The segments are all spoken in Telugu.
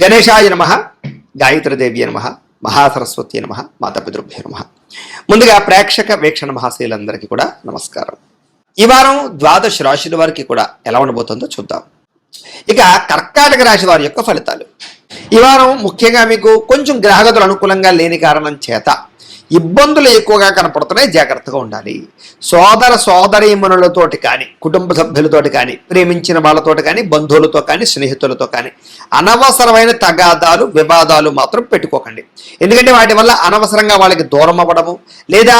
గణేశాయ నమ గాయత్రీదేవి నమ మహాసరస్వతి నమ మాతాపితృభ్య నమ. ముందుగా ప్రేక్షక వీక్షణ మహాశీలందరికీ కూడా నమస్కారం. ఈ వారం ద్వాదశ రాశుల వారికి కూడా ఎలా ఉండబోతుందో చూద్దాం. ఇక కర్కాటక రాశి వారి యొక్క ఫలితాలు. ఈ వారం ముఖ్యంగా మీకు కొంచెం గ్రహగతులు అనుకూలంగా లేని కారణం చేత ఇబ్బందులు ఎక్కువగా కనపడుతున్నాయి జాగ్రత్తగా ఉండాలి. సోదర సోదరీమణులతోటి కానీ కుటుంబ సభ్యులతోటి కానీ ప్రేమించిన వాళ్ళతోటి కానీ బంధువులతో కానీ స్నేహితులతో కానీ అనవసరమైన తగాదాలు వివాదాలు మాత్రం పెట్టుకోకండి. ఎందుకంటే వాటి వల్ల అనవసరంగా వాళ్ళకి దూరం అవ్వడము లేదా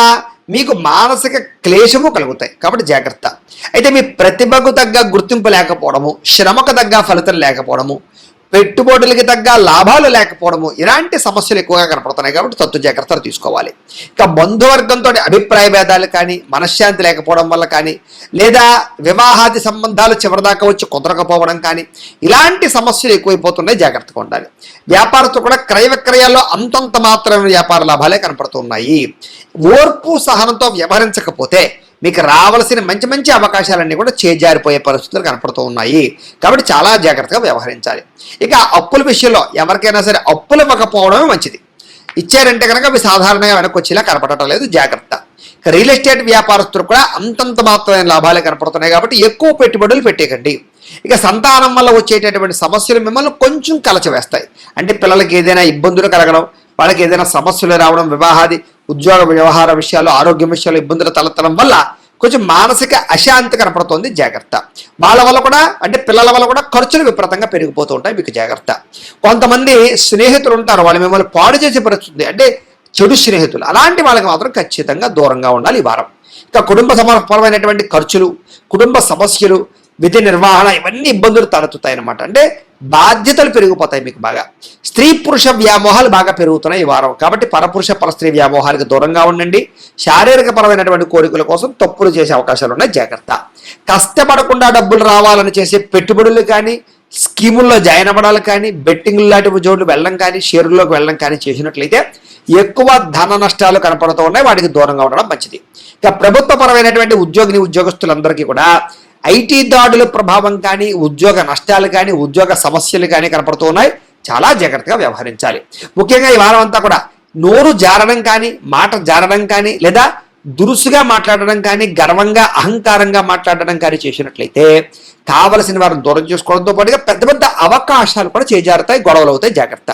మీకు మానసిక క్లేశము కలుగుతాయి. కాబట్టి జాగ్రత్త. అయితే మీ ప్రతిభకు తగ్గ గుర్తింపు లేకపోవడము శ్రమకు తగ్గ ఫలితం లేకపోవడము పెట్టుబడులకి తగ్గ లాభాలు లేకపోవడము ఇలాంటి సమస్యలు ఎక్కువగా కనపడుతున్నాయి కాబట్టి తత్తు జాగ్రత్తలు తీసుకోవాలి. ఇక బంధువర్గంతో అభిప్రాయ భేదాలు కానీ మనశ్శాంతి లేకపోవడం వల్ల కానీ లేదా వివాహాది సంబంధాలు చివరిదాకా వచ్చి కుదరకపోవడం కానీ ఇలాంటి సమస్యలు ఎక్కువైపోతున్నాయి. జాగ్రత్తగా ఉండాలి. వ్యాపారస్తులు కూడా క్రయ విక్రయాల్లో అంతంత మాత్రమే వ్యాపార లాభాలే కనపడుతున్నాయి. ఓర్పు సహనంతో వ్యవహరించకపోతే మీకు రావాల్సిన మంచి మంచి అవకాశాలన్నీ కూడా చేజారిపోయే పరిస్థితులు కనపడుతూ ఉన్నాయి. కాబట్టి చాలా జాగ్రత్తగా వ్యవహరించాలి. ఇక అప్పుల విషయంలో ఎవరికైనా సరే అప్పులు ఇవ్వకపోవడమే మంచిది. ఇచ్చారంటే కనుక అవి సాధారణంగా వెనక్కి వచ్చేలా కనపడటం లేదు జాగ్రత్త. రియల్ ఎస్టేట్ వ్యాపారస్తులు కూడా అంతంత మాత్రమైన లాభాలే కనపడుతున్నాయి కాబట్టి ఎక్కువ పెట్టుబడులు పెట్టేయకండి ఇక సంతానం వల్ల వచ్చేటటువంటి సమస్యలు మిమ్మల్ని కొంచెం కలచవేస్తాయి. అంటే పిల్లలకి ఏదైనా ఇబ్బందులు కలగడం వాళ్ళకి ఏదైనా సమస్యలు రావడం వివాహాది ఉద్యోగ వ్యవహార విషయాలు ఆరోగ్య విషయాలు ఇబ్బందులు తలెత్తడం వల్ల కొంచెం మానసిక అశాంతి కనపడుతోంది. జాగ్రత్త. వాళ్ళ వల్ల కూడా అంటే పిల్లల వల్ల కూడా ఖర్చులు విపరీతంగా పెరిగిపోతూ ఉంటాయి. మీకు జాగ్రత్త. కొంతమంది స్నేహితులు ఉంటారు. వాళ్ళు మిమ్మల్ని పాడు చేసే పరిస్థితుంది. అంటే చెడు స్నేహితులు. అలాంటి వాళ్ళకి మాత్రం ఖచ్చితంగా దూరంగా ఉండాలి ఈ వారం. ఇక కుటుంబ సమర్పణమైనటువంటి ఖర్చులు కుటుంబ సమస్యలు విధి నిర్వహణ ఇవన్నీ ఇబ్బందులు తలెత్తుతాయి అనమాట అంటే బాధ్యతలు పెరిగిపోతాయి మీకు బాగా. స్త్రీ పురుష వ్యామోహాలు బాగా పెరుగుతున్నాయి ఈ వారం. కాబట్టి పరపురుష పరస్త్రీ వ్యామోహాలకు దూరంగా ఉండండి. శారీరక పరమైనటువంటి కోరికల కోసం తప్పులు చేసే అవకాశాలు ఉన్నాయి. జాగ్రత్త. కష్టపడకుండా డబ్బులు రావాలని చేసే పెట్టుబడులు కానీ స్కీముల్లో జాయిన్ అవ్వడాలు కానీ బెట్టింగ్ లాంటి జోడ్లు వెళ్ళడం కానీ షేర్లోకి వెళ్ళడం కానీ చేసినట్లయితే ఎక్కువ ధన నష్టాలు కనపడుతూ ఉన్నాయి. వాటికి దూరంగా ఉండడం మంచిది. ఇక ప్రభుత్వపరమైనటువంటి ఉద్యోగిని ఉద్యోగస్తులందరికీ కూడా ఐటీ దాడుల ప్రభావం కానీ ఉద్యోగ నష్టాలు కానీ ఉద్యోగ సమస్యలు కానీ కనపడుతున్నాయి చాలా జాగ్రత్తగా వ్యవహరించాలి. ముఖ్యంగా ఈ వారం అంతా కూడా నోరు జారడం కానీ మాట జారడం కానీ లేదా దురుసుగా మాట్లాడడం కానీ గర్వంగా అహంకారంగా మాట్లాడడం కానీ చేసినట్లయితే కావలసిన వారిని దూరం చేసుకోవడంతో పాటుగా పెద్ద పెద్ద అవకాశాలు కూడా చేజారుతాయి గొడవలు అవుతాయి. జాగ్రత్త.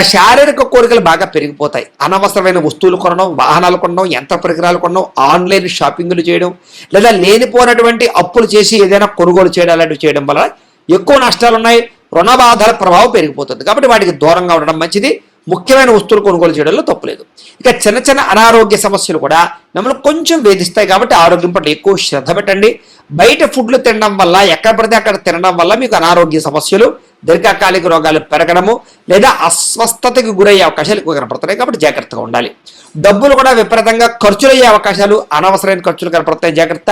శారీరక కోరికలు బాగా పెరిగిపోతాయి. అనవసరమైన వస్తువులు కొనడం వాహనాలు కొనడం యంత్ర పరికరాలు కొనడం ఆన్లైన్ షాపింగ్లు చేయడం లేదా లేనిపోయినటువంటి అప్పులు చేసి ఏదైనా కొనుగోలు చేయడం అలాంటివి చేయడం వల్ల ఎక్కువ నష్టాలు ఉన్నాయి రుణ బాధల ప్రభావం పెరిగిపోతుంది. కాబట్టి వాటికి దూరంగా ఉండడం మంచిది. ముఖ్యమైన వస్తువులు కొనుగోలు చేయడంలో తప్పులేదు. ఇక చిన్న చిన్న అనారోగ్య సమస్యలు కూడా మిమ్మల్ని కొంచెం వేధిస్తాయి కాబట్టి ఆరోగ్యం పట్ల ఎక్కువ శ్రద్ధ పెట్టండి. బయట ఫుడ్లు తినడం వల్ల ఎక్కడ పడితే అక్కడ తినడం వల్ల మీకు అనారోగ్య సమస్యలు దీర్ఘకాలిక రోగాలు పెరగడము లేదా అస్వస్థతకు గురయ్యే అవకాశాలు ఎక్కువ కనపడుతున్నాయి కాబట్టి జాగ్రత్తగా ఉండాలి. డబ్బులు కూడా విపరీతంగా ఖర్చులయ్యే అవకాశాలు అనవసరమైన ఖర్చులు కనపడతాయి. జాగ్రత్త.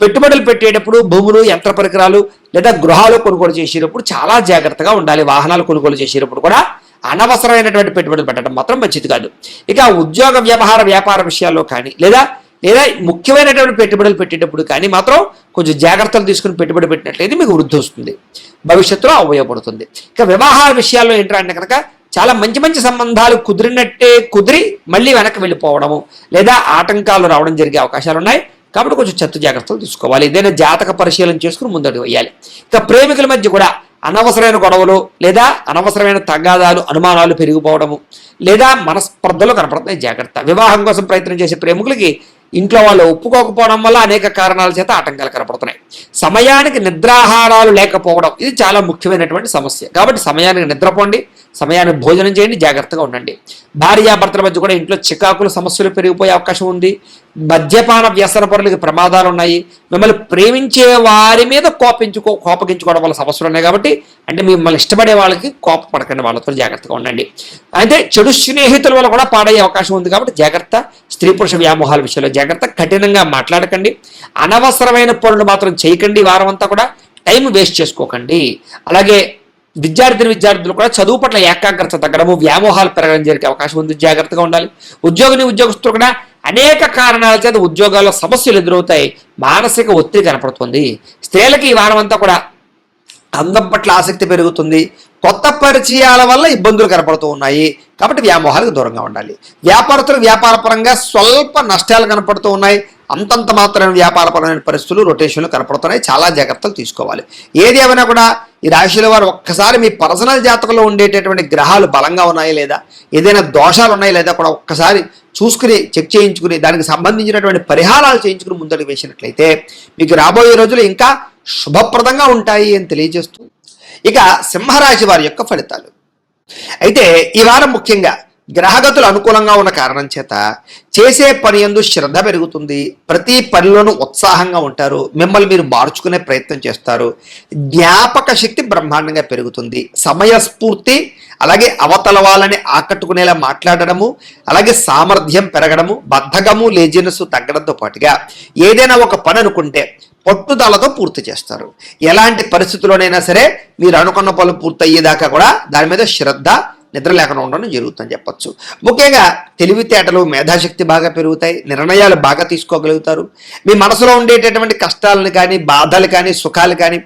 పెట్టుబడులు పెట్టేటప్పుడు భూములు యంత్ర పరికరాలు లేదా గృహాలు కొనుగోలు చేసేటప్పుడు చాలా జాగ్రత్తగా ఉండాలి. వాహనాలు కొనుగోలు చేసేటప్పుడు కూడా అనవసరమైనటువంటి పెట్టుబడులు పెట్టడం మాత్రం మంచిది కాదు. ఇక ఉద్యోగ వ్యవహార వ్యాపార విషయాల్లో కానీ లేదా లేదా ముఖ్యమైనటువంటి పెట్టుబడులు పెట్టేటప్పుడు కానీ మాత్రం కొంచెం జాగ్రత్తలు తీసుకుని పెట్టుబడి పెట్టినట్లయితే మీకు వృద్ధి వస్తుంది. భవిష్యత్తులో ఉపయోగపడుతుంది. ఇక వ్యవహార విషయాల్లో ఏంటంటే కనుక చాలా మంచి మంచి సంబంధాలు కుదిరినట్టే కుదిరి మళ్ళీ వెనక్కి వెళ్ళిపోవడము లేదా ఆటంకాలు రావడం జరిగే అవకాశాలు ఉన్నాయి. కాబట్టి కొంచెం చెత్త జాగ్రత్తలు తీసుకోవాలి. ఏదైనా జాతక పరిశీలన చేసుకుని ముందడుగు వేయాలి. ఇక ప్రేమికుల మధ్య కూడా అనవసరమైన గొడవలు లేదా అనవసరమైన తగాదాలు అనుమానాలు పెరిగిపోవడము లేదా మనస్పర్ధలు కనపడుతున్నాయి జాగ్రత్త. వివాహం కోసం ప్రయత్నం చేసే ప్రేమికులకి ఇంట్లో వాళ్ళు ఒప్పుకోకపోవడం వల్ల అనేక కారణాల చేత ఆటంకాలు కనపడుతున్నాయి. సమయానికి నిద్రాహారాలు లేకపోవడం ఇది చాలా ముఖ్యమైనటువంటి సమస్య. కాబట్టి సమయానికి నిద్రపోండి సమయానికి భోజనం చేయండి జాగ్రత్తగా ఉండండి. భార్యాభర్తల మధ్య కూడా ఇంట్లో చికాకుల సమస్యలు పెరిగిపోయే అవకాశం ఉంది. మద్యపాన వ్యసన పరులకి ప్రమాదాలు ఉన్నాయి. మిమ్మల్ని ప్రేమించే వారి మీద కోపించుకో కోపగించుకోవడం వల్ల సమస్యలు ఉన్నాయి కాబట్టి అంటే మిమ్మల్ని ఇష్టపడే వాళ్ళకి కోప పడకండి వాళ్ళతో జాగ్రత్తగా ఉండండి. అయితే చెడు స్నేహితుల వల్ల కూడా పాడయ్యే అవకాశం ఉంది కాబట్టి జాగ్రత్త స్త్రీ పురుష వ్యామోహాల విషయంలో జాగ్రత్త కఠినంగా మాట్లాడకండి. అనవసరమైన పనులు మాత్రం చేయకండి. వారం అంతా కూడా టైం వేస్ట్ చేసుకోకండి. అలాగే విద్యార్థిని విద్యార్థులు కూడా చదువు పట్ల ఏకాగ్రత తగ్గడము వ్యామోహాలు పెరగడం జరిగే అవకాశం ఉంది. జాగ్రత్తగా ఉండాలి. ఉద్యోగిని ఉద్యోగస్తులు కూడా అనేక కారణాల చేత ఉద్యోగాల్లో సమస్యలు ఎదురవుతాయి. మానసిక ఒత్తిడి కనపడుతుంది. స్త్రీలకి ఈ వారం అంతా కూడా అందం పట్ల ఆసక్తి పెరుగుతుంది. కొత్త పరిచయాల వల్ల ఇబ్బందులు కనపడుతూ ఉన్నాయి. కాబట్టి వ్యామోహాలకు దూరంగా ఉండాలి. వ్యాపారస్తులు వ్యాపారపరంగా స్వల్ప నష్టాలు కనపడుతూ ఉన్నాయి. అంతంత మాత్రమే వ్యాపారపరమైన పరిస్థితులు రొటేషన్లు కనపడుతున్నాయి. చాలా జాగ్రత్తలు తీసుకోవాలి. ఏది ఏమైనా కూడా ఈ రాశుల వారు ఒక్కసారి మీ పర్సనల్ జాతకంలో ఉండేటటువంటి గ్రహాలు బలంగా ఉన్నాయా లేదా? ఏదైనా దోషాలు ఉన్నాయా లేదా కూడా ఒక్కసారి చూసుకుని చెక్ చేయించుకుని దానికి సంబంధించినటువంటి పరిహారాలు చేయించుకుని ముందడుగు వేసినట్లయితే మీకు రాబోయే రోజులు ఇంకా శుభప్రదంగా ఉంటాయి అని తెలియజేస్తూ ఇక సింహరాశి వారి యొక్క ఫలితాలు. అయితే ఈ వారం ముఖ్యంగా గ్రహగతులు అనుకూలంగా ఉన్న కారణం చేత చేసే పని ఎందు శ్రద్ధ పెరుగుతుంది. ప్రతి పనిలోనూ ఉత్సాహంగా ఉంటారు. మిమ్మల్ని మీరు మార్చుకునే ప్రయత్నం చేస్తారు. జ్ఞాపక శక్తి బ్రహ్మాండంగా పెరుగుతుంది. సమయస్ఫూర్తి అలాగే అవతల వాళ్ళని ఆకట్టుకునేలా మాట్లాడడము అలాగే సామర్థ్యం పెరగడము బద్ధకము లేజినెస్ తగ్గడంతో పాటుగా ఏదైనా ఒక పని అనుకుంటే పట్టుదలతో పూర్తి చేస్తారు. ఎలాంటి పరిస్థితుల్లోనైనా సరే మీరు అనుకున్న పనులు పూర్తయ్యేదాకా కూడా దాని మీద శ్రద్ధ నిద్ర లేకుండా ఉండడం జరుగుతుందని చెప్పచ్చు. ముఖ్యంగా తెలివితేటలు మేధాశక్తి బాగా పెరుగుతాయి నిర్ణయాలు బాగా తీసుకోగలుగుతారు. మీ మనసులో ఉండేటటువంటి కష్టాలను కానీ బాధలు కానీ సుఖాలు కానీ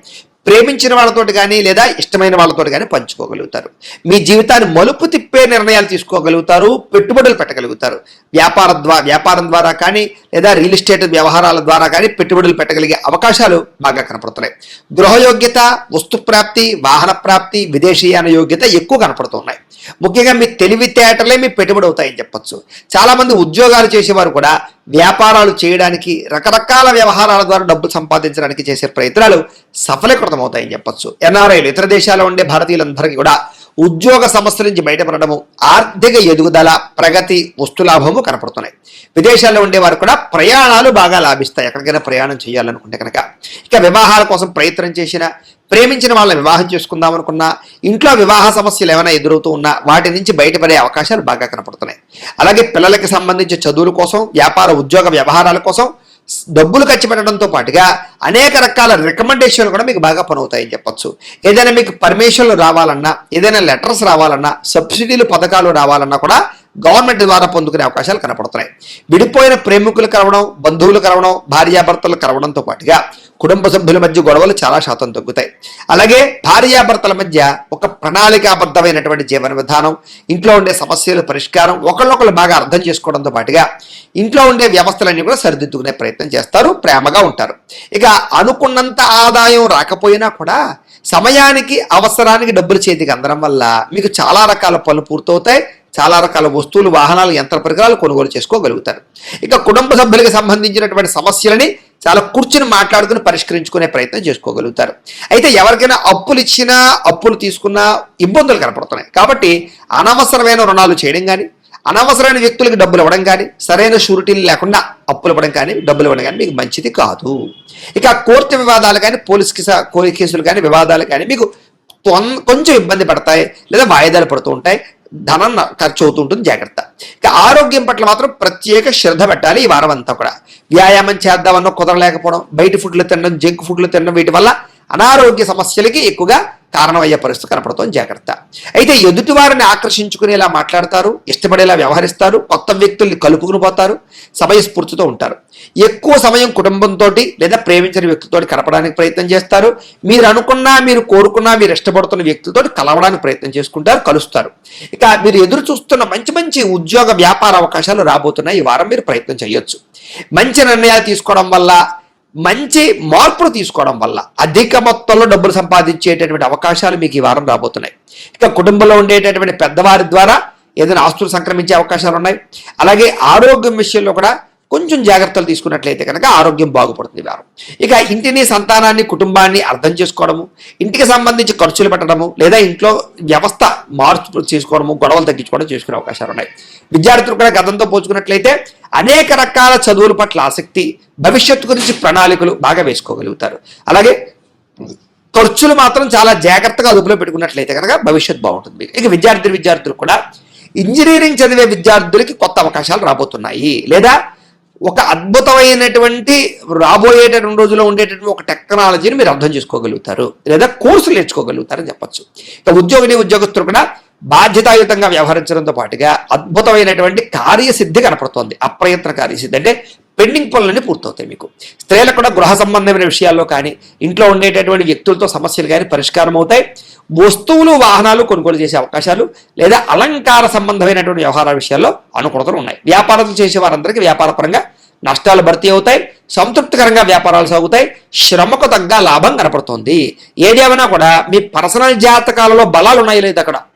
ప్రేమించిన వాళ్ళతోటి కానీ లేదా ఇష్టమైన వాళ్ళతోటి కానీ పంచుకోగలుగుతారు. మీ జీవితాన్ని మలుపు తిప్పే నిర్ణయాలు తీసుకోగలుగుతారు పెట్టుబడులు పెట్టగలుగుతారు. వ్యాపార ద్వారా వ్యాపారం ద్వారా కానీ లేదా రియల్ ఎస్టేట్ వ్యవహారాల ద్వారా కానీ పెట్టుబడులు పెట్టగలిగే అవకాశాలు బాగా కనపడుతున్నాయి. గృహయోగ్యత వస్తు ప్రాప్తి వాహన ప్రాప్తి విదేశీయాన యోగ్యత ఎక్కువ కనపడుతున్నాయి. ముఖ్యంగా మీ తెలివితేటలే మీ పెట్టుబడి అవుతాయని చెప్పొచ్చు. చాలామంది ఉద్యోగాలు చేసేవారు కూడా వ్యాపారాలు చేయడానికి రకరకాల వ్యవహారాల ద్వారా డబ్బు సంపాదించడానికి చేసే ప్రయత్నాలు సఫలీకృతమవుతాయని చెప్పొచ్చు. ఎన్ఆర్ఐలు ఇతర దేశాల్లో ఉండే భారతీయులందరికీ కూడా ఉద్యోగ సమస్య నుంచి బయటపడడము ఆర్థిక ఎదుగుదల ప్రగతి వస్తులాభము కనపడుతున్నాయి. విదేశాల్లో ఉండేవారు కూడా ప్రయాణాలు బాగా లాభిస్తాయి. ఎక్కడికైనా ప్రయాణం చేయాలనుకుంటే కనుక. ఇక వివాహాల కోసం ప్రయత్నం చేసిన ప్రేమించిన వాళ్ళని వివాహం చేసుకుందాం అనుకున్నా ఇంట్లో వివాహ సమస్యలు ఏమైనా ఎదురవుతూ ఉన్నా వాటి నుంచి బయటపడే అవకాశాలు బాగా కనపడుతున్నాయి. అలాగే పిల్లలకి సంబంధించి చదువుల కోసం వ్యాపార ఉద్యోగ వ్యవహారాల కోసం డబ్బులు ఖర్చు పెట్టడంతో పాటుగా అనేక రకాల రికమెండేషన్లు కూడా మీకు బాగా పనవుతాయని చెప్పొచ్చు. ఏదైనా మీకు పర్మిషన్లు రావాలన్నా ఏదైనా లెటర్స్ రావాలన్నా సబ్సిడీలు పథకాలు రావాలన్నా కూడా గవర్నమెంట్ ద్వారా పొందుకునే అవకాశాలు కనపడుతున్నాయి. విడిపోయిన ప్రేమికులు కలవడం బంధువులు కలవడం భార్యాభర్తలు కలవడంతో పాటుగా కుటుంబ సభ్యుల మధ్య గొడవలు చాలా శాతం తగ్గుతాయి. అలాగే భార్యాభర్తల మధ్య ఒక ప్రణాళికాబద్ధమైనటువంటి జీవన విధానం ఇంట్లో ఉండే సమస్యల పరిష్కారం ఒకళ్ళొకళ్ళు బాగా అర్థం చేసుకోవడంతో పాటుగా ఇంట్లో ఉండే వ్యవస్థలన్నీ కూడా సరిదిద్దుకునే ప్రయత్నం చేస్తారు ప్రేమగా ఉంటారు. ఇక అనుకున్నంత ఆదాయం రాకపోయినా కూడా సమయానికి అవసరానికి డబ్బులు చేతికి అందడం వల్ల మీకు చాలా రకాల పనులు పూర్తవుతాయి చాలా రకాల వస్తువులు వాహనాలు యంత్ర పరికరాలు కొనుగోలు చేసుకోగలుగుతారు. ఇక కుటుంబ సభ్యులకు సంబంధించినటువంటి సమస్యలని చాలా కూర్చుని మాట్లాడుకుని పరిష్కరించుకునే ప్రయత్నం చేసుకోగలుగుతారు. అయితే ఎవరికైనా అప్పులు ఇచ్చినా అప్పులు తీసుకున్నా ఇబ్బందులు కనపడుతున్నాయి. కాబట్టి అనవసరమైన రుణాలు చేయడం కానీ అనవసరమైన వ్యక్తులకు డబ్బులు ఇవ్వడం కానీ సరైన షూరిటీలు లేకుండా అప్పులు ఇవ్వడం కానీ డబ్బులు ఇవ్వడం కానీ మీకు మంచిది కాదు. ఇక కోర్టు వివాదాలు కానీ పోలీస్ కేసులు కానీ వివాదాలు కానీ మీకు కొంచెం ఇబ్బంది పడతాయి లేదా వాయిదాలు పడుతూ ఉంటాయి. ధనం ఖర్చు అవుతుంటుంది జాగ్రత్త. ఇక ఆరోగ్యం పట్ల మాత్రం ప్రత్యేక శ్రద్ధ పెట్టాలి ఈ వారం అంతా కూడా. వ్యాయామం చేద్దామన్నా కుదరలేకపోవడం బయట ఫుడ్లు తినడం జంక్ ఫుడ్లు తినడం వీటి వల్ల అనారోగ్య సమస్యలకి ఎక్కువగా కారణమయ్యే పరిస్థితి కనపడతాం జాగ్రత్త. అయితే ఎదుటి వారిని ఆకర్షించుకునేలా మాట్లాడతారు ఇష్టపడేలా వ్యవహరిస్తారు కొత్త వ్యక్తుల్ని కలుపుకుని పోతారు సమయస్ఫూర్తితో ఉంటారు. ఎక్కువ సమయం కుటుంబంతో లేదా ప్రేమించిన వ్యక్తితో కలపడానికి ప్రయత్నం చేస్తారు. మీరు అనుకున్నా మీరు కోరుకున్నా మీరు ఇష్టపడుతున్న వ్యక్తితో కలవడానికి ప్రయత్నం చేసుకుంటారు కలుస్తారు. ఇక మీరు ఎదురు చూస్తున్న మంచి మంచి ఉద్యోగ వ్యాపార అవకాశాలు రాబోతున్నాయి ఈ వారం మీరు ప్రయత్నం చేయొచ్చు. మంచి నిర్ణయాలు తీసుకోవడం వల్ల మంచి మార్పులు తీసుకోవడం వల్ల అధిక మొత్తంలో డబ్బులు సంపాదించేటటువంటి అవకాశాలు మీకు ఈ వారం రాబోతున్నాయి. ఇక కుటుంబంలో ఉండేటటువంటి పెద్దవారి ద్వారా ఏదైనా ఆస్తులు సంక్రమించే అవకాశాలు ఉన్నాయి. అలాగే ఆరోగ్యం విషయంలో కూడా కొంచెం జాగ్రత్తలు తీసుకున్నట్లయితే కనుక ఆరోగ్యం బాగుపడుతుంది వారు. ఇక ఇంటిని సంతానాన్ని కుటుంబాన్ని అర్థం చేసుకోవడము ఇంటికి సంబంధించి ఖర్చులు పెట్టడము లేదా ఇంట్లో వ్యవస్థ మార్పు చేసుకోవడము గొడవలు తగ్గించుకోవడం చేసుకునే అవకాశాలు ఉన్నాయి. విద్యార్థులు కూడా గతంతో పోల్చుకున్నట్లయితే అనేక రకాల చదువుల పట్ల ఆసక్తి భవిష్యత్తు గురించి ప్రణాళికలు బాగా వేసుకోగలుగుతారు. అలాగే ఖర్చులు మాత్రం చాలా జాగ్రత్తగా అదుపులో పెట్టుకున్నట్లయితే కనుక భవిష్యత్ బాగుంటుంది. ఇక విద్యార్థి విద్యార్థులు కూడా ఇంజనీరింగ్ చదివే విద్యార్థులకి కొత్త అవకాశాలు రాబోతున్నాయి. లేదా ఒక అద్భుతమైనటువంటి రాబోయేటటువంటి రోజుల్లో ఉండేటటువంటి ఒక టెక్నాలజీని మీరు అర్థం చేసుకోగలుగుతారు లేదా కోర్సులు నేర్చుకోగలుగుతారని చెప్పొచ్చు. ఇక ఉద్యోగిని ఉద్యోగస్తులు కూడా బాధ్యతాయుతంగా వ్యవహరించడంతో పాటుగా అద్భుతమైనటువంటి కార్యసిద్ధి కనపడుతోంది. అప్రయత్న కార్యసిద్ధి. అంటే పెండింగ్ పనులన్నీ పూర్తవుతాయి మీకు. స్త్రీలకు కూడా గృహ సంబంధమైన విషయాల్లో కానీ ఇంట్లో ఉండేటటువంటి వ్యక్తులతో సమస్యలు కానీ పరిష్కారం అవుతాయి. వస్తువులు వాహనాలు కొనుగోలు చేసే అవకాశాలు లేదా అలంకార సంబంధమైనటువంటి వ్యవహారాల విషయాల్లో అనుకూలతలు ఉన్నాయి. వ్యాపారాలు చేసే వారందరికీ వ్యాపారపరంగా నష్టాలు భర్తీ అవుతాయి. సంతృప్తికరంగా వ్యాపారాలు సాగుతాయి. శ్రమకు తగ్గ లాభం కనపడుతుంది. ఏదేమైనా కూడా మీ పర్సనల్ జాతకాలలో బలాలు ఉన్నాయి లేదు అక్కడ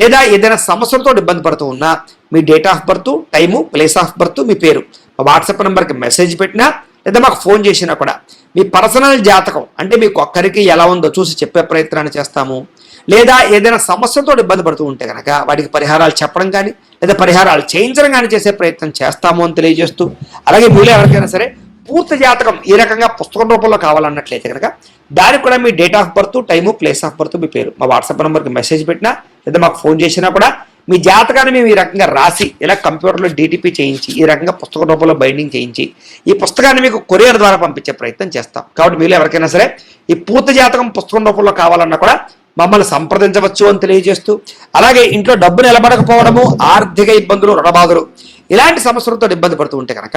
లేదా ఏదైనా సమస్యలతో ఇబ్బంది పడుతూ ఉన్నా మీ date of birth time place of birth మీ పేరు. మా వాట్సాప్ నెంబర్కి మెసేజ్ పెట్టినా లేదా మాకు ఫోన్ చేసినా కూడా మీ పర్సనల్ జాతకం అంటే మీకు ఒక్కరికి ఎలా ఉందో చూసి చెప్పే ప్రయత్నాన్ని చేస్తాము. లేదా ఏదైనా సమస్యలతో ఇబ్బంది పడుతూ ఉంటే కనుక వాటికి పరిహారాలు చెప్పడం కానీ లేదా పరిహారాలు చేయించడం కానీ చేసే ప్రయత్నం చేస్తాము అని తెలియజేస్తూ. అలాగే మీలో ఎవరికైనా సరే పూర్తి జాతకం ఈ రకంగా పుస్తకం రూపంలో కావాలన్నట్లయితే కనుక దానికి కూడా మీ date of birth time place of birth మీ పేరు. మా వాట్సాప్ నెంబర్కి మెసేజ్ పెట్టినా లేదా మాకు ఫోన్ చేసినా కూడా మీ జాతకాన్ని మేము ఈ రకంగా రాసి ఇలా కంప్యూటర్లో డీటీపీ చేయించి ఈ రకంగా పుస్తక రూపంలో బైండింగ్ చేయించి ఈ పుస్తకాన్ని మీకు కొరియర్ ద్వారా పంపించే ప్రయత్నం చేస్తాం. కాబట్టి మీరు ఎవరికైనా సరే ఈ పూర్తి జాతకం పుస్తకం రూపంలో కావాలన్నా కూడా మమ్మల్ని సంప్రదించవచ్చు అని తెలియజేస్తూ అలాగే ఇంట్లో డబ్బు నిలబడకపోవడము ఆర్థిక ఇబ్బందులు రుణబాధలు ఇలాంటి సమస్యలతో ఇబ్బంది పడుతూ ఉంటే కనుక